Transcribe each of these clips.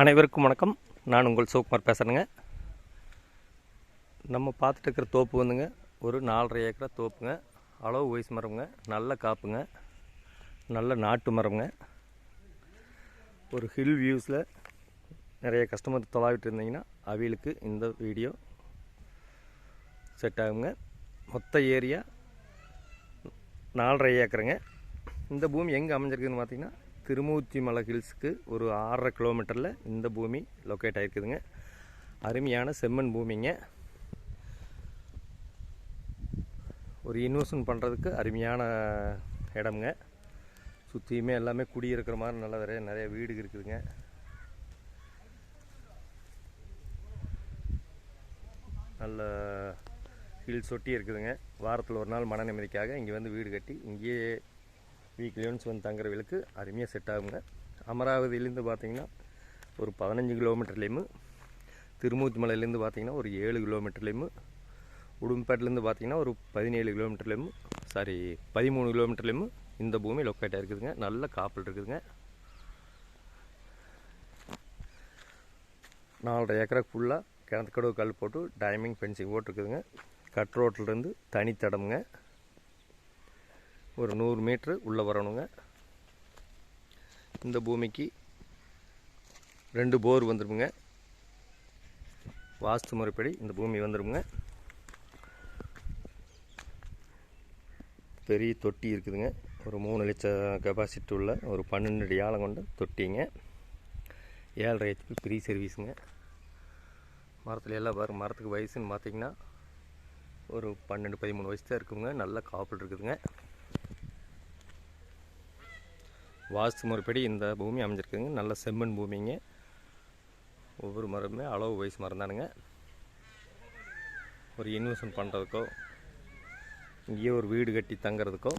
அனைவருக்கும் வணக்கம். நான் உங்கள் சிவகுமார் பேசுகிறேங்க நம்ம பார்த்துட்டு இருக்கிற தோப்பு வந்துங்க. ஒரு நாலரை ஏக்கரா தோப்புங்க. அளவு வயசு மரம்ங்க. நல்ல காப்புங்க. நல்ல நாட்டு மரம்ங்க. ஒரு ஹில் வியூஸில் நிறைய கஸ்டமர் தொலாவிட்டு இருந்தீங்கன்னா அவிகளுக்கு இந்த வீடியோ செட் ஆகுங்க. மொத்த ஏரியா நாலரை ஏக்கருங்க. இந்த பூமி எங்கே அமைஞ்சிருக்குதுன்னு பார்த்தீங்கன்னா திருமூர்த்தி மலை ஹில்ஸுக்கு ஒரு ஆறரை கிலோமீட்டரில் இந்த பூமி லொக்கேட் ஆகிருக்குதுங்க அருமையான செம்மண் பூமிங்க. ஒரு இன்வெஸ்ட்மெண்ட் பண்ணுறதுக்கு அருமையான இடம்ங்க. சுற்றியுமே எல்லாமே குடியிருக்கிற மாதிரி நல்ல நிறைய நிறைய வீடு இருக்குதுங்க. நல்ல ஹில்ஸ் ஒட்டி இருக்குதுங்க. வாரத்தில் ஒரு நாள் மன நிம்மதிக்காக இங்கே வந்து வீடு கட்டி இங்கேயே வீக்லி ஒன்ஸ் வந்து தங்குறவங்களுக்கு அருமையாக செட் ஆகுங்க. அமராவதியிலேருந்து பார்த்தீங்கன்னா ஒரு பதினஞ்சு கிலோமீட்டர்லேயும் திருமூர்த்தி மலையிலேருந்து பார்த்தீங்கன்னா ஒரு ஏழு கிலோமீட்டர்லேயும் உடும்பேட்டிலேருந்து பார்த்தீங்கன்னா ஒரு பதினேழு கிலோமீட்டர்லேயும் சாரி பதிமூணு கிலோமீட்டர்லேயும் இந்த பூமி லொக்கேட்டாக இருக்குதுங்க நல்ல காப்பல் இருக்குதுங்க. நாலரை ஏக்கரை ஃபுல்லாக கிணத்துக்கடவு கல் போட்டு டைமிங் ஃபென்சிங் போட்டிருக்குதுங்க. கட் ரோட்டிலேருந்து தனித்தடமுங்க ஒரு நூறு மீட்ரு உள்ளே வரணுங்க. இந்த பூமிக்கு ரெண்டு போர் வந்துருமுங்க. வாஸ்து முறைப்படி இந்த பூமி வந்துடுங்க பெரிய தொட்டி இருக்குதுங்க. ஒரு மூணு லட்சம் கெப்பாசிட்டி உள்ள ஒரு பன்னெண்டு அடி ஆழம் கொண்ட தொட்டிங்க. ஏழரை ஹெச்பி ஃப்ரீ சர்வீஸுங்க. மரத்தில் எல்லாம் பாருங்க மரத்துக்கு வயசுன்னு பார்த்தீங்கன்னா ஒரு பன்னெண்டு பதிமூணு வயசு தான் இருக்குங்க. நல்ல காப்பிட்ருக்குதுங்க வாஸ்து முறைப்படி இந்த பூமி அமைஞ்சிருக்குங்க நல்ல செம்மண் பூமிங்க. ஒவ்வொரு மரமே அளவு வயசு மரம் தானுங்க ஒரு இன்வெஸ்ட்மெண்ட் பண்ணுறதுக்கோ இங்கேயே ஒரு வீடு கட்டி தங்குறதுக்கோ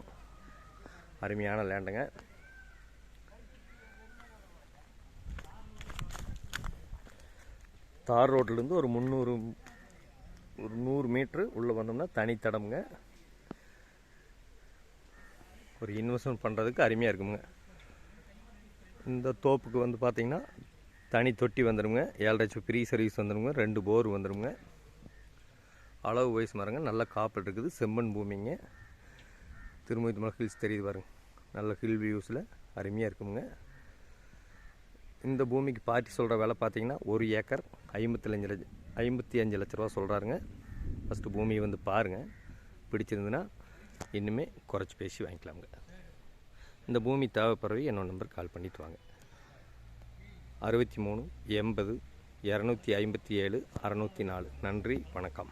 அருமையான லேண்டுங்க தார் ரோட்லேருந்து ஒரு முந்நூறு ஒரு நூறு மீட்ரு உள்ளே வந்தோம்னா தனித்தடமுங்க ஒரு இன்வெஸ்ட்மெண்ட் பண்ணுறதுக்கு அருமையாக இருக்குங்க. இந்த தோப்புக்கு வந்து பார்த்திங்கன்னா தனி தொட்டி வந்துடுங்க ஏழரை ஃப்ரீ சர்வீஸ் வந்துடுங்க ரெண்டு போர் வந்துடுங்க அளவு வயசு மரங்க நல்ல காப்பல் இருக்குது. செம்மண் பூமிங்க. திருமூர்த்தி மலை ஹில்ஸ் தெரியுது பாருங்க. நல்ல ஹில் வியூஸில் அருமையாக இருக்குங்க இந்த பூமிக்கு பார்ட்டி சொல்கிற விலை பார்த்தீங்கன்னா ஒரு ஏக்கர் ஐம்பத்தஞ்சு லட்ச ஐம்பத்தி அஞ்சு லட்ச ரூபா சொல்கிறாருங்க ஃபஸ்ட்டு பூமியை வந்து பாருங்கள் பிடிச்சிருந்துன்னா இன்னுமே குறைச்சி பேசி வாங்கிக்கலாமுங்க. இந்த பூமி தேவைப்படுறவை என்னோட நம்பர் கால் பண்ணிட்டு வாங்க. அறுபத்தி மூணு எண்பது இரநூத்தி ஐம்பத்தி ஏழு அறநூற்றி நாலு. நன்றி வணக்கம்.